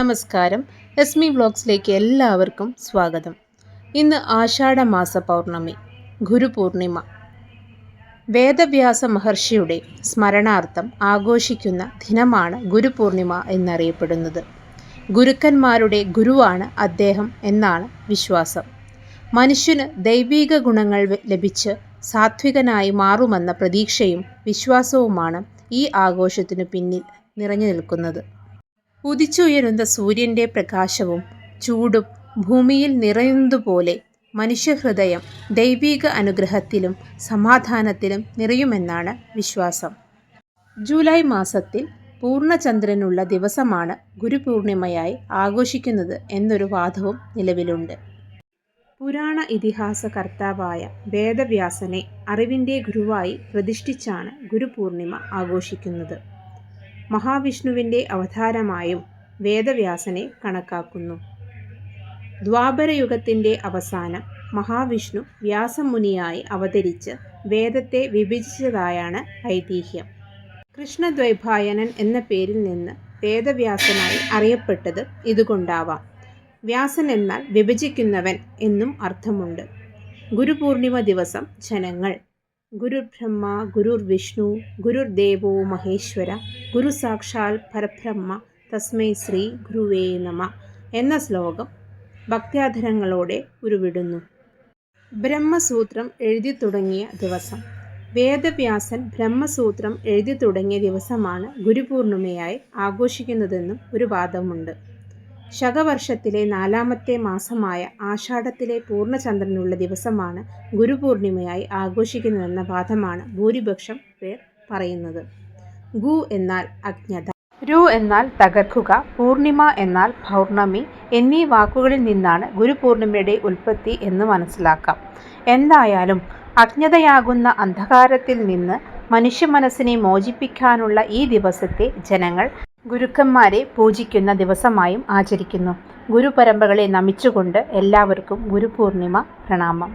നമസ്കാരം. എസ് മി വ്ളോഗ്സിലേക്ക് എല്ലാവർക്കും സ്വാഗതം. ഇന്ന് ആഷാഢമാസ പൗർണമി ഗുരുപൂർണിമ വേദവ്യാസ മഹർഷിയുടെ സ്മരണാർത്ഥം ആഘോഷിക്കുന്ന ദിനമാണ് ഗുരുപൂർണിമ എന്നറിയപ്പെടുന്നത്. ഗുരുക്കന്മാരുടെ ഗുരുവാണ് അദ്ദേഹം എന്നാണ് വിശ്വാസം. മനുഷ്യന് ദൈവീക ഗുണങ്ങൾ ലഭിച്ച് സാത്വികനായി മാറുമെന്ന പ്രതീക്ഷയും വിശ്വാസവുമാണ് ഈ ആഘോഷത്തിനു പിന്നിൽ നിറഞ്ഞു നിൽക്കുന്നത്. ഉദിച്ചുയരുന്ന സൂര്യന്റെ പ്രകാശവും ചൂടും ഭൂമിയിൽ നിറയുന്നതുപോലെ മനുഷ്യഹൃദയം ദൈവീക അനുഗ്രഹത്തിലും സമാധാനത്തിലും നിറയുമെന്നാണ് വിശ്വാസം. ജൂലൈ മാസത്തിൽ പൂർണചന്ദ്രനുള്ള ദിവസമാണ് ഗുരുപൂർണിമയായി ആഘോഷിക്കുന്നത് എന്നൊരു വാദവും നിലവിലുണ്ട്. പുരാണ ഇതിഹാസ കർത്താവായ വേദവ്യാസനെ അറിവിന്റെ ഗുരുവായി പ്രതിഷ്ഠിച്ചാണ് ഗുരുപൂർണിമ ആഘോഷിക്കുന്നത്. മഹാവിഷ്ണുവിന്റെ അവതാരമായും വേദവ്യാസനെ കണക്കാക്കുന്നു. ദ്വാപരയുഗത്തിന്റെ അവസാനം മഹാവിഷ്ണു വ്യാസമുനിയായി അവതരിച്ച് വേദത്തെ വിഭജിച്ചതായാണ് ഐതിഹ്യം. കൃഷ്ണദ്വൈഭായനൻ എന്ന പേരിൽ നിന്ന് വേദവ്യാസനായി അറിയപ്പെട്ടത് ഇതുകൊണ്ടാവാം. വ്യാസൻ എന്നാൽ വിഭജിക്കുന്നവൻ എന്നും അർത്ഥമുണ്ട്. ഗുരുപൂർണിമ ദിവസം ജനങ്ങൾ ഗുരുർ ബ്രഹ്മ ഗുരുർ വിഷ്ണു ഗുരുർ ദേവോ മഹേശ്വര ഗുരു സാക്ഷാൽ പരബ്രഹ്മ തസ്മൈ ശ്രീ ഗുരുവേ നമ എന്ന ശ്ലോകം ഭക്ത്യാധരങ്ങളോടെ ഉരുവിടുന്നു. ബ്രഹ്മസൂത്രം എഴുതി തുടങ്ങിയ ദിവസം. വേദവ്യാസൻ ബ്രഹ്മസൂത്രം എഴുതി തുടങ്ങിയ ദിവസമാണ് ഗുരുപൂർണിമയായി ആഘോഷിക്കുന്നതെന്നും ഒരു വാദമുണ്ട്. ശകവർഷത്തിലെ നാലാമത്തെ മാസമായ ആഷാഢത്തിലെ പൂർണചന്ദ്രനുള്ള ദിവസമാണ് ഗുരുപൂർണിമയായി ആഘോഷിക്കുന്നതെന്ന വാദമാണ് ഭൂരിപക്ഷം പേർ പറയുന്നത്. ഗു എന്നാൽ അജ്ഞത. രു എന്നാൽ തകർക്കുക പൂർണിമ എന്നാൽ പൗർണമി എന്നീ വാക്കുകളിൽ നിന്നാണ് ഗുരുപൂർണിമയുടെ ഉൽപ്പത്തി എന്ന് മനസ്സിലാക്കാം. എന്തായാലും അജ്ഞതയാകുന്ന അന്ധകാരത്തിൽ നിന്ന് മനുഷ്യ മനസ്സിനെ മോചിപ്പിക്കാനുള്ള ഈ ദിവസത്തെ ജനങ്ങൾ ഗുരുക്കന്മാരെ പൂജിക്കുന്ന ദിവസമായും ആചരിക്കുന്നു. ഗുരുപരമ്പരകളെ നമിച്ചുകൊണ്ട് എല്ലാവർക്കും ഗുരുപൂർണിമ പ്രണാമം.